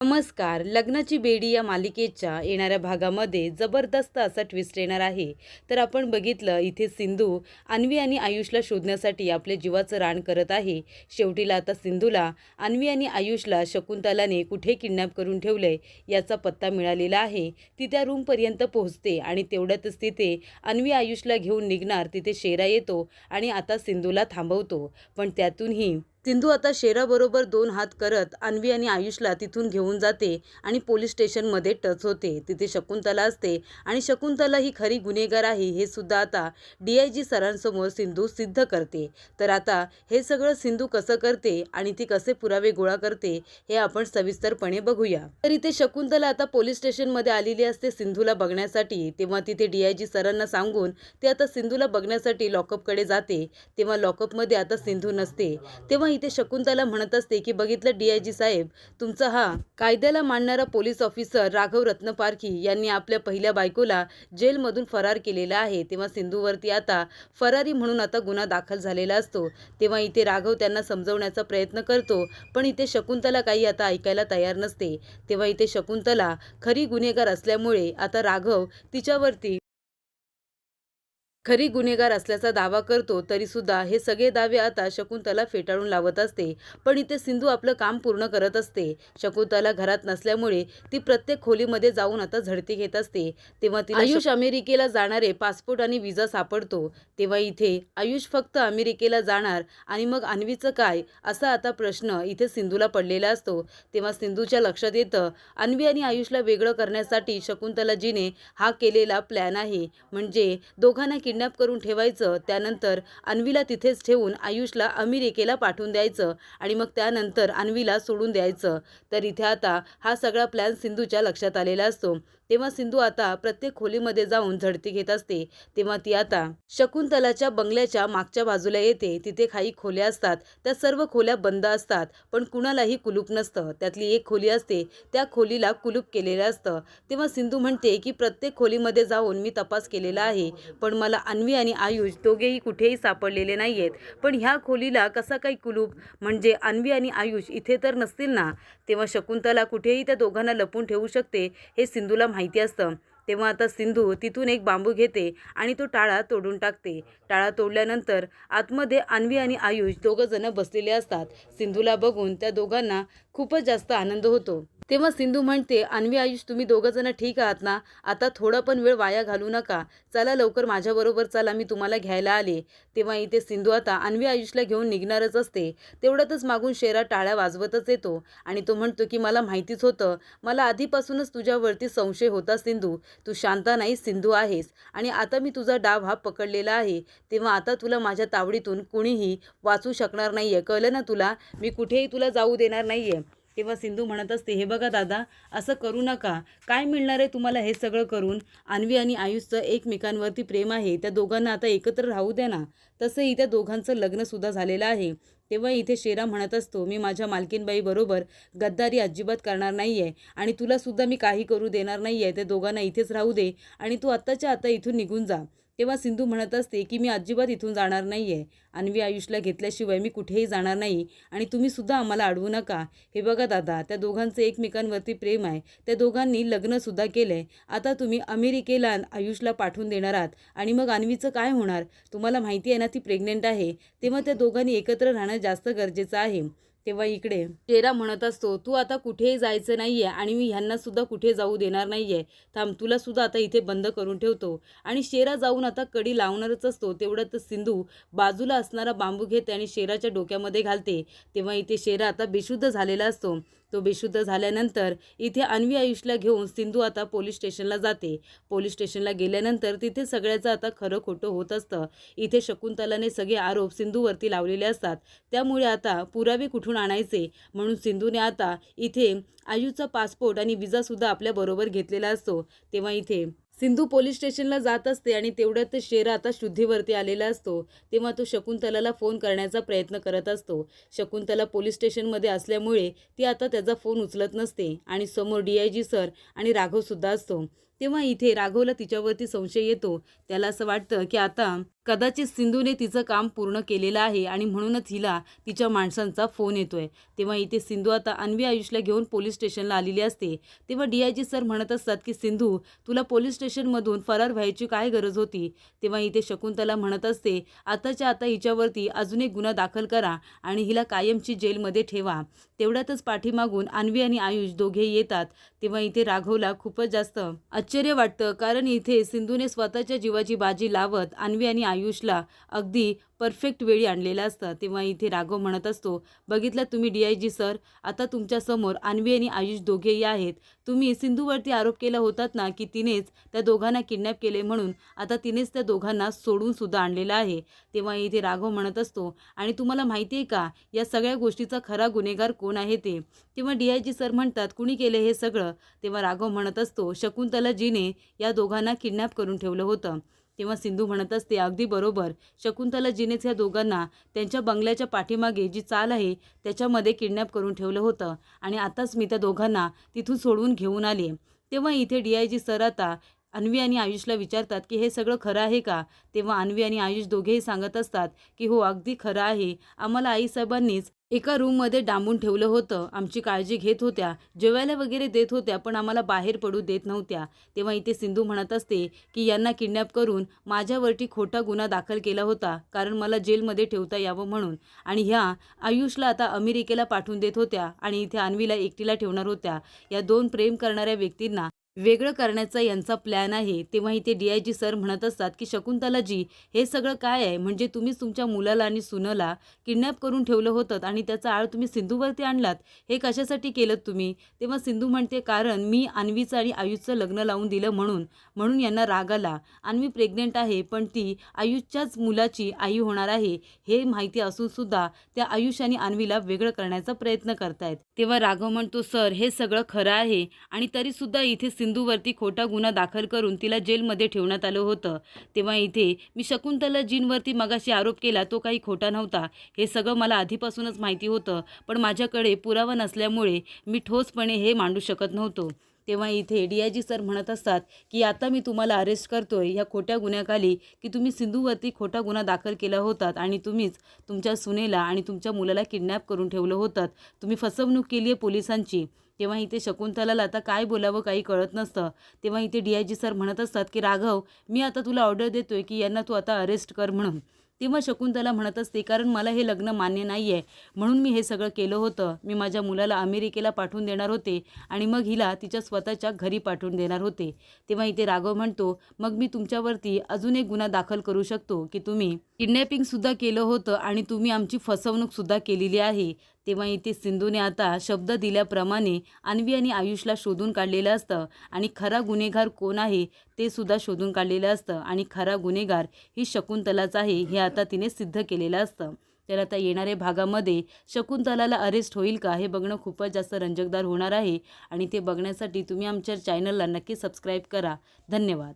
नमस्कार. लग्नाची बेडी या मालिकेच्या येणाऱ्या भागामध्ये जबरदस्त असा ट्विस्ट येणार आहे. तर आपण बघितलं इथे सिंधू अन्वी आणि आयुषला शोधण्यासाठी आपल्या जीवाचं रान करत आहे. शेवटीला आता सिंधूला अन्वी आणि आयुषला शकुंतलाने कुठे किडनॅप करून ठेवलंय याचा पत्ता मिळालेला आहे. ती त्या रूमपर्यंत पोहोचते आणि तेवढ्यातच तिथे अन्वी आयुषला घेऊन निघणार तिथे शेरा येतो आणि आता सिंधूला थांबवतो. पण त्यातूनही सिंधू आता शेराबरोबर दोन हात करत अन्वी आणि आयुषला तिथून घेऊन जाते आणि पोलीस स्टेशनमध्ये टच होते. तिथे शकुंतला असते आणि शकुंतला ही खरी गुन्हेगार आहे हे सुद्धा आता डी आय जी सरांसमोर सिंधू सिद्ध करते. तर आता हे सगळं सिंधू कसं करते आणि ती कसे पुरावे गोळा करते हे आपण सविस्तरपणे बघूया. तर इथे शकुंतला आता पोलीस स्टेशनमध्ये आलेली असते सिंधूला बघण्यासाठी. तेव्हा तिथे डी आय जी सरांना सांगून ते आता सिंधूला बघण्यासाठी लॉकअपकडे जाते. तेव्हा लॉकअपमध्ये आता सिंधू नसते. तेव्हा इथे शकुंतला म्हणत असते की बघितलं डी आय जी साहेब तुमचा हा कायद्याला मानणारा पोलीस ऑफिसर राघव रत्नपारखी यांनी आपल्या पहिल्या बायकोला जेलमधून फरार केलेला आहे. तेव्हा सिंधूवरती आता फरारी म्हणून आता गुन्हा दाखल झालेला असतो. तेव्हा इथे राघव त्यांना समजवण्याचा प्रयत्न करतो पण इथे शकुंतला काही आता ऐकायला तयार नसते. तेव्हा इथे शकुंतला खरी गुन्हेगार असल्यामुळे आता राघव तिच्यावरती खरी गुन्हेगार असल्याचा दावा करतो तरी सुद्धा हे सगळे दावे आता शकुंतला फेटाळून लावत असते. पण इथे सिंधू आपलं काम पूर्ण करत असते. शकुंतला घरात नसल्यामुळे ती प्रत्येक खोलीमध्ये जाऊन आता झडती घेत असते. तेव्हा तिला आयुष अमेरिकेला जाणारे पासपोर्ट आणि विजा सापडतो. तेव्हा इथे आयुष फक्त अमेरिकेला जाणार आणि मग अन्वीचं काय असा आता प्रश्न इथे सिंधूला पडलेला असतो. तेव्हा सिंधूच्या लक्षात येतं अन्वी आणि आयुषला वेगळं करण्यासाठी शकुंतलाजीने हा केलेला प्लॅन आहे. म्हणजे दोघांना किडनॅप करून ठेवायचं त्यानंतर अन्वीला तिथेच ठेवून आयुषला अमेरिकेला पाठवून द्यायचं आणि मग त्यानंतर अन्वीला सोडून द्यायचं. तर इथे आता हा सगळा प्लॅन सिंधूच्या लक्षात आलेला असतो. तेव्हा सिंधू आता प्रत्येक खोलीमध्ये जाऊन झडती घेत असते. तेव्हा ती आता शकुंतलाच्या बंगल्याच्या मागच्या बाजूला येते. तिथे काही खोल्या असतात. त्या सर्व खोल्या बंद असतात. पण कुणालाही कुलूप नसतं. त्यातली एक खोली असते. त्या खोलीला कुलूप केलेलं असतं. तेव्हा सिंधू म्हणते की प्रत्येक खोलीमध्ये जाऊन मी तपास केलेला आहे. पण मला अन्वी आणि आयुष दोघेही कुठेही सापडलेले नाही आहेत पण ह्या खोलीला कसा काही कुलूप? म्हणजे अन्वी आणि आयुष इथे तर नसतील ना? तेव्हा शकुंतला कुठेही त्या दोघांना लपून ठेवू शकते हे सिंधूला माहिती असतं. तेव्हा आता सिंधू तिथून एक बांबू घेते आणि तो टाळा तोडून टाकते. टाळा तोडल्यानंतर आतमध्ये अन्वी आणि आयुष दोघं जण बसलेले असतात. सिंधूला बघून त्या दोघांना खूपच जास्त आनंद होतो. तेव्हा सिंधू म्हणते अन्वी आयुष तुम्ही दोघं जण ठीक आहात ना? आता थोडा पण वेळ वाया घालू नका. चला लवकर माझ्याबरोबर चला मी तुम्हाला घ्यायला आले. तेव्हा इथे सिंधू आता अन्वी आयुषला घेऊन निघणारच असते. तेवढ्यातच मागून शेरा टाळ्या वाजवतच येतो आणि तो म्हणतो की मला माहितीच होतं. मला आधीपासूनच तुझ्यावरती संशय होता सिंधू. तू शांता नाही सिंधू आहेस. आणि आता मी तुझा डाव हा पकडलेला आहे. तेव्हा आता तुला माझ्या तावडीतून कुणीही वाचू शकणार नाही आहे कळलं ना तुला? मी कुठेही तुला जाऊ देणार नाही आहे तेव्हा सिंधू म्हणत असते हे बघा दादा असं करू नका. काय मिळणार आहे तुम्हाला हे सगळं करून? अन्वी आणि आयुषचं एकमेकांवरती प्रेम आहे. त्या दोघांना आता एकत्र राहू द्या ना. तसंही त्या दोघांचं लग्नसुद्धा झालेलं आहे. तेव्हा इथे शेरा म्हणत असतो मी माझ्या मालकीनबाईबरोबर गद्दारी अजिबात करणार नाही आहे आणि तुलासुद्धा मी काही करू देणार नाही आहे त्या दोघांना इथेच राहू दे आणि तू आत्ताच्या आता इथून निघून जा. तेव्हा सिंधू म्हणत असते की मी अजिबात इथून जाणार नाही आहे अन्वी आयुषला घेतल्याशिवाय मी कुठेही जाणार नाही. आणि तुम्हीसुद्धा आम्हाला अडवू नका. हे बघा दादा त्या दोघांचं एकमेकांवरती प्रेम आहे. त्या दोघांनी लग्नसुद्धा केलं आहे आता तुम्ही अमेरिकेला आयुषला पाठवून देणार आहात. आणि मग अन्वीचं काय होणार? तुम्हाला माहिती आहे ना ती प्रेग्नेंट आहे. तेव्हा त्या दोघांनी एकत्र राहणं जास्त गरजेचं आहे. तेव्हा इकडे शेरा म्हणत असतो तू आता कुठेही जायचं नाही आहे आणि मी ह्यांना सुद्धा कुठे जाऊ देणार नाही आहे थांब तुला सुद्धा आता इथे बंद करून ठेवतो. आणि शेरा जाऊन आता कडी लावणारच असतो. तेवढ्यात सिंधू बाजूला असणारा बांबू घेते आणि शेराच्या डोक्यामध्ये घालते. तेव्हा इथे शेरा आता बेशुद्ध झालेला असतो. तो बेशुद्ध झाल्यानंतर इथे अन्वी आयुषला घेऊन सिंधू आता पोलीस स्टेशनला जाते. पोलीस स्टेशनला गेल्यानंतर तिथे सगळ्याचं आता खरं खोटं होत असतं. इथे शकुंतलाने सगळे आरोप सिंधूवरती लावलेले असतात. त्यामुळे आता पुरावे कुठून आणायचे. म्हणून सिंधूने आता इथे आयुचा पासपोर्ट आणि विजासुद्धा आपल्याबरोबर घेतलेला असतो. तेव्हा इथे सिंधू पोलीस स्टेशनला जात असते आणि तेवढ्यात शेरा आता शुद्धीवरती आलेला असतो. तेव्हा तो शकुंतलाला फोन करण्याचा प्रयत्न करत असतो. शकुंतला पोलीस स्टेशनमध्ये असल्यामुळे ती आता त्याचा फोन उचलत नसते आणि समोर डी आय जी सर आणि राघवसुद्धा असतो. तेव्हा इथे राघवला तिच्यावरती संशय येतो. त्याला असं वाटतं की आता कदाचित सिंधूने तिचं काम पूर्ण केलेलं आहे आणि म्हणूनच हिला तिच्या माणसांचा फोन येतोय. तेव्हा इथे सिंधू आता अन्वी आयुषला घेऊन पोलीस स्टेशनला आलेली असते. तेव्हा डी आय जी सर म्हणत असतात की सिंधू तुला पोलीस स्टेशनमधून फरार व्हायची काय गरज होती? तेव्हा इथे शकुंतला म्हणत असते आताच्या आता हिच्यावरती अजून एक गुन्हा दाखल करा आणि हिला कायमची जेलमध्ये ठेवा. तेवढ्यातच पाठीमागून अन्वी आणि आयुष दोघेही येतात. तेव्हा इथे राघवला खूपच जास्त आश्चर्य वाटतं कारण इथे सिंधूने स्वतःच्या जीवाची बाजी लावत अन्वी आणि आयुषला अगदी परफेक्ट वेळी आणलेलं असतं तेव्हा इथे राघव म्हणत असतो बघितलं तुम्ही डी आय जी सर आता तुमच्यासमोर अन्वी आणि आयुष दोघेही आहेत. तुम्ही सिंधूवरती आरोप केला होतात ना की तिनेच त्या दोघांना किडनॅप केले म्हणून आता तिनेच त्या दोघांना सोडून सुद्धा आणलेलं आहे. तेव्हा इथे राघव म्हणत असतो आणि तुम्हाला माहिती आहे का या सगळ्या गोष्टीचा खरा गुन्हेगार कोण आहे ते? तेव्हा डी आय जी सर म्हणतात कुणी केले हे सगळं? तेव्हा राघव म्हणत असतो शकुंतला जीने या दोघांना किडनॅप करून ठेवलं होतं. तेव्हा सिंधू म्हणत असते अगदी बरोबर. शकुंतला जीनेच या दोघांना त्यांच्या बंगल्याच्या पाठीमागे जी चाल आहे त्याच्यामध्ये किडनॅप करून ठेवलं होतं आणि आताच मी त्या दोघांना तिथून सोडवून घेऊन आले. तेव्हा इथे डी आय जी सर आता अन्वी आणि आयुषला विचारतात की हे सगळं खरं आहे का? तेव्हा अन्वी आणि आयुष दोघेही सांगत असतात की हो अगदी खरं आहे. आम्हाला आईसाहेबांनीच एका रूममध्ये डांबून ठेवलं होतं. आमची काळजी घेत होत्या. जेवायला वगैरे देत होत्या पण आम्हाला बाहेर पडू देत नव्हत्या. तेव्हा इथे सिंधू म्हणत असते की यांना किडनॅप करून माझ्यावरती खोटा गुन्हा दाखल केला होता कारण मला जेलमध्ये ठेवता यावं म्हणून. आणि ह्या आयुषला आता अमेरिकेला पाठवून देत होत्या आणि इथे अन्वीला एकटीला ठेवणार होत्या. या दोन प्रेम करणाऱ्या व्यक्तींना वेगळं करण्याचा यांचा प्लॅन आहे. तेव्हा इथे डी आय जी सर म्हणत असतात की शकुंतलाजी हे सगळं काय आहे? म्हणजे तुम्हीच तुमच्या मुलाला आणि सुनला किडनॅप करून ठेवलं होतं आणि त्याचा आळ तुम्ही सिंधूवरती आणलात? हे कशासाठी केलं तुम्ही? तेव्हा सिंधू म्हणते कारण मी अन्वीचं आणि आयुषचं लग्न लावून दिलं म्हणून. म्हणून यांना राग आला. अन्वी प्रेग्नेंट आहे पण ती आयुषच्याच मुलाची आई होणार आहे हे माहिती असून सुद्धा त्या आयुष आणि अन्वीला वेगळं करण्याचा प्रयत्न करतायत. तेव्हा राघव म्हणतो सर हे सगळं खरं आहे आणि तरीसुद्धा इथे सिंधूवरती खोटा गुन्हा दाखल करून तिला जेलमध्ये ठेवण्यात आलं होतं. तेव्हा इथे मी शकुंतला जीनवरती मगाशी आरोप केला तो काही खोटा नव्हता. हे सगळं मला आधीपासूनच माहिती होतं पण माझ्याकडे पुरावा नसल्यामुळे मी ठोसपणे हे मांडू शकत नव्हतो. तेव्हा इथे डी आय जी सर म्हणत असतात की आता मी तुम्हाला अरेस्ट करतोय. ह्या खोट्या गुन्ह्याखाली की तुम्ही सिंधूवरती खोटा गुन्हा दाखल केला होतात आणि तुम्हीच तुमच्या सुनेला आणि तुमच्या मुलाला किडनॅप करून ठेवलं होतं तुम्ही फसवणूक केली आहे पोलिसांची. तेव्हा इथे शकुंतलाला आता काय बोलावं काही कळत नसतं. तेव्हा इथे डी आय जी सर म्हणत असतात की राघव मी आता तुला ऑर्डर देतोय की यांना तू आता अरेस्ट कर म्हणून. तेव्हा शकुंतला म्हणत असते कारण मला हे लग्न मान्य नाही आहे म्हणून मी हे सगळं केलं होतं. मी माझ्या मुलाला अमेरिकेला पाठवून देणार होते आणि मग हिला तिच्या स्वतःच्या घरी पाठवून देणार होते. तेव्हा इथे राघव म्हणतो मग मी तुमच्यावरती अजून एक गुन्हा दाखल करू शकतो की तुम्ही किडनॅपिंगसुद्धा केलं होतं आणि तुम्ही आमची फसवणूकसुद्धा केलेली आहे. तेव्हा इथे सिंधूने आता शब्द दिल्याप्रमाणे अन्वी आणि आयुषला शोधून काढलेलं असतं. आणि खरा गुन्हेगार कोण आहे ते सुद्धा शोधून काढलेलं असतं. आणि खरा गुन्हेगार ही शकुंतलाच आहे हे आता तिने सिद्ध केलेलं असतं. तर आता येणाऱ्या भागामध्ये शकुंतलाला अरेस्ट होईल का हे बघणं खूपच जास्त रंजकदार होणार आहे. आणि ते बघण्यासाठी तुम्ही आमच्या चॅनलला नक्की सबस्क्राईब करा. धन्यवाद.